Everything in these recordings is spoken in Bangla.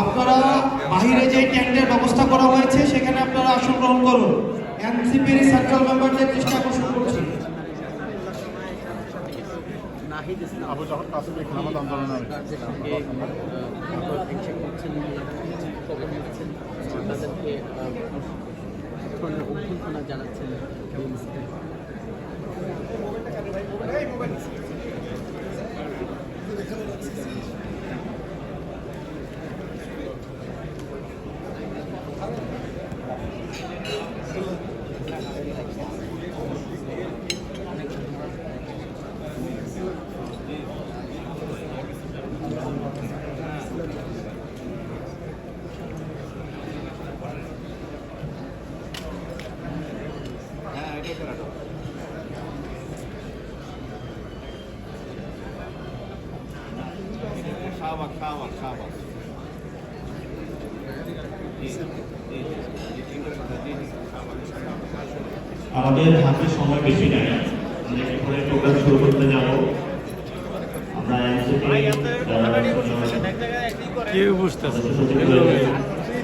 আপনারা বাহিরে যে টেন্টের ব্যবস্থা করা হয়েছে, সেখানে আপনারা আসন গ্রহণ করুন। এনসিপির সেন্ট্রাল মেম্বারদের দৃষ্টি আকর্ষণ করছি। নাহিদ শাহবাগ শাহবাগ শাহবাগ আমাদের হাতে সময় বেশি নাই। আমরা এখানে প্রোগ্রাম শুরু করতে যাব। আমরা এনসিপি যারা কে বুঝতেছে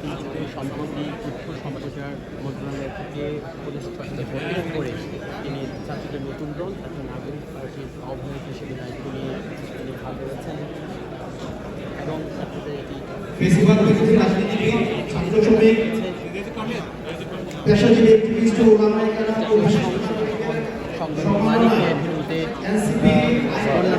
কিন্তু সম্প্রতি তথ্য সমালোচনার মন্ত্রণালয় থেকে উপদেষ্টা বদল করে তিনি ছাত্রদের নতুন দল ছাত্র নাগরিক পার্টির আহ্বায়ক হিসেবে দায়িত্ব নিয়ে তিনি হাত ধরেছেন এবং ছাত্রদের এটি ছাত্র শ্রমিক পেশাজীবী সংগ্রাম মালিকের বিরুদ্ধে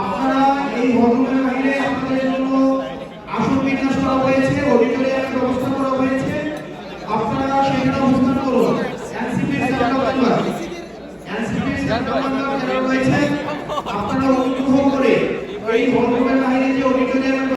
আপনারা আপনাদের জন্য আসন বিন্যাস হয়েছে অডিটোরিয়ামের ব্যবস্থা করা হয়েছে আপনারা সেখানে অবস্থান করুন এনসিপির এনসিপির রয়েছে আপনারা অনুগ্রহ করে এই হলরুমের বাইরে যে